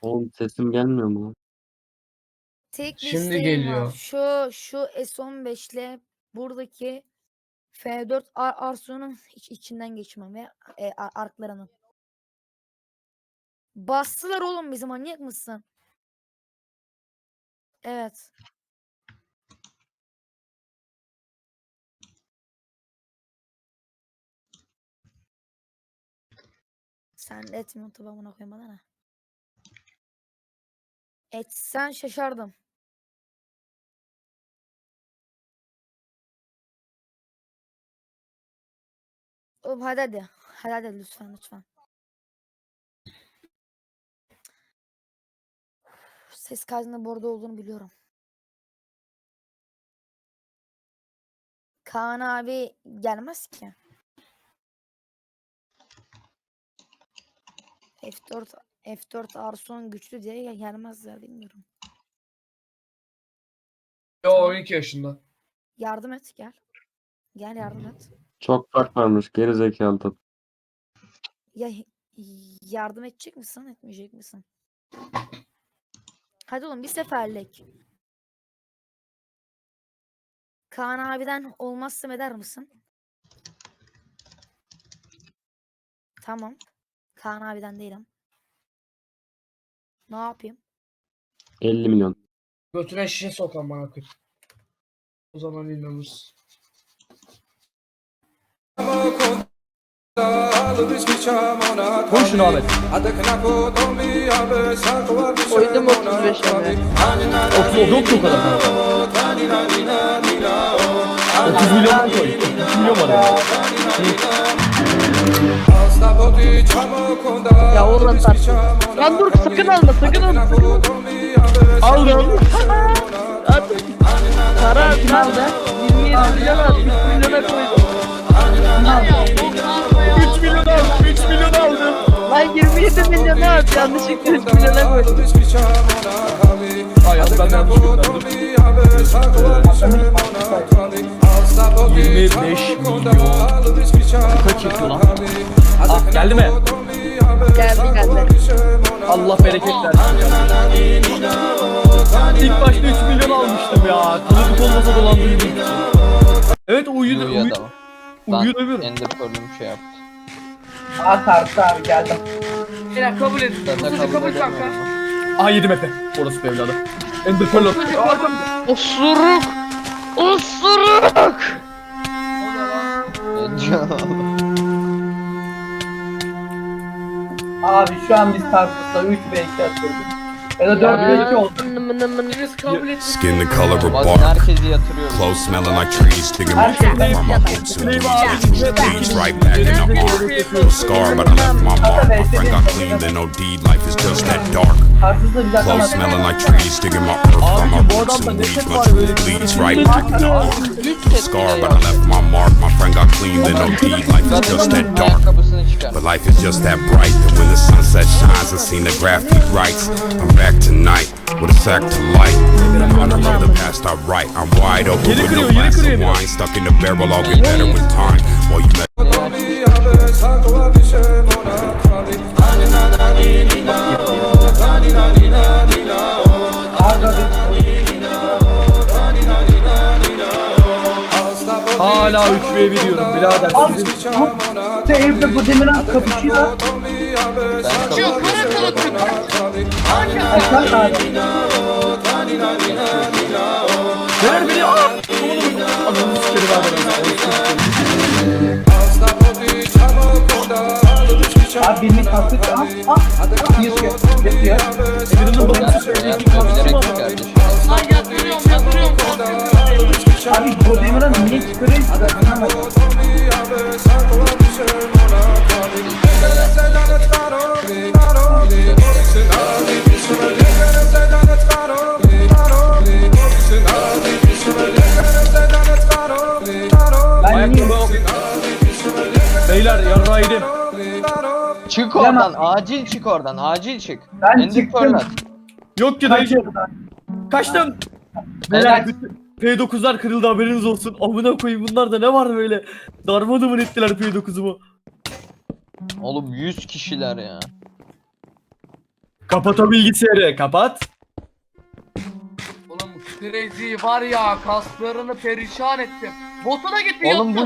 Oğlum sesim gelmiyor mu? Tek bir Şimdi isteğim geliyor. var. Şu şu S15 ile buradaki F4 Ar Arsu'nun iç- içinden geçmem ve e, a- arklarının. Bastılar oğlum bizi manyak mısın? Evet. Sen etmiyorsun koyayım bana ne? Etsen şaşardım. Oğlum hadi hadi. Hadi hadi lütfen lütfen. Ses kaydında bu arada olduğunu biliyorum. Kaan abi gelmez ki. F4 F4 Arson güçlü diye gel- gelmezler bilmiyorum. Yo 12 yaşında. Yardım et gel. Gel yardım et. Çok fark varmış geri zekalı tat. Ya yardım edecek misin, etmeyecek misin? Hadi oğlum bir seferlik. Kaan abiden olmazsa eder misin? Tamam. Kaan abiden değilim. Ne yapayım? 50 milyon. Götüne şişe sokan bana kır. O zaman inanırız. Koy şunu Ahmet. Koydum 35 abi. 30 yok o kadar. 30 milyon koy. 30 milyon var ya. Ya oradan tartışma. Lan dur sakın alma sakın alma. Aldım. Artık. Para nerede? 27 milyon al. 3 milyona koydum. 3 milyon aldım. 3 milyon aldım. Lan 27 milyona at. Yanlışlıkla 3 milyona koydum. Hayat ben yanlış gönderdim. 25 milyon. Kaç yapıyor lan? Ah geldi mi? Geldi geldi. Allah bereket versin. İlk başta 3 milyon almıştım ya. Tanıdık olmasa dolandırdım. Evet uyudu. Uyuyor Uyuyor öbür. Ender Pearl'üm şey yaptı. Aa tartı abi geldim. Beyler kabul edin. Kusucu kabul kanka. Aha yedim Efe. Orası bir evladı. Ender Pearl. Osuruk. Osuruk. Şu an biz tartışta 3 ve 2 atıyoruz. Ya da 4 ve 2 oldu. Biriniz kabul edin. Skin the color of bark, clothes smelling like trees, digging my Herkes from my boots and weeds, bleeds right back in the arm. A scar, but I left my mark. My friend got clean, then OD. Life is just that dark. Clothes smelling like trees, digging my earth from my adamda and ses var böyle? bleeds right back in the arm. Ses Scar, but. I left my mark. My friend got clean, then OD. Life is just that dark. Ayakkabısını çıkar. But life is just that bright that when the sunset shines, I seen the graffiti writes. I'm back tonight with a sack to light. In honor of the past I write. I'm wide open with no glass of wine. Stuck in the barrel, I'll get better with time. While you Hala 3 v 1 diyorum birader. Sizin Şu evde bu Demirhan kapışıyor. Ben kabul Açar abi. Neler beni aa! Ananı sikerim abi. Abi birinin kastı. Ah ah. ah, Yatıyor. Yatıyor. Birinin babası Yapma bilerek kardeşim. Abi bu Demirhan niye? Anlamadım. Ben niye? Beyler yarraydım. Çık oradan. Acil çık oradan. Acil çık. Ben Ender çıktım. Pearl at. Yok ki Kaç dayıcım. yıldan? Kaçtım. Beyler bütün P9'lar kırıldı haberiniz olsun. Amına koyayım bunlarda ne var böyle? Darmadağın ettiler P9'umu. Oğlum 100 kişiler ya. Kapat o bilgisayarı kapat. Oğlum Crazy var ya kaslarını perişan ettim. Botuna gitti Oğlum bu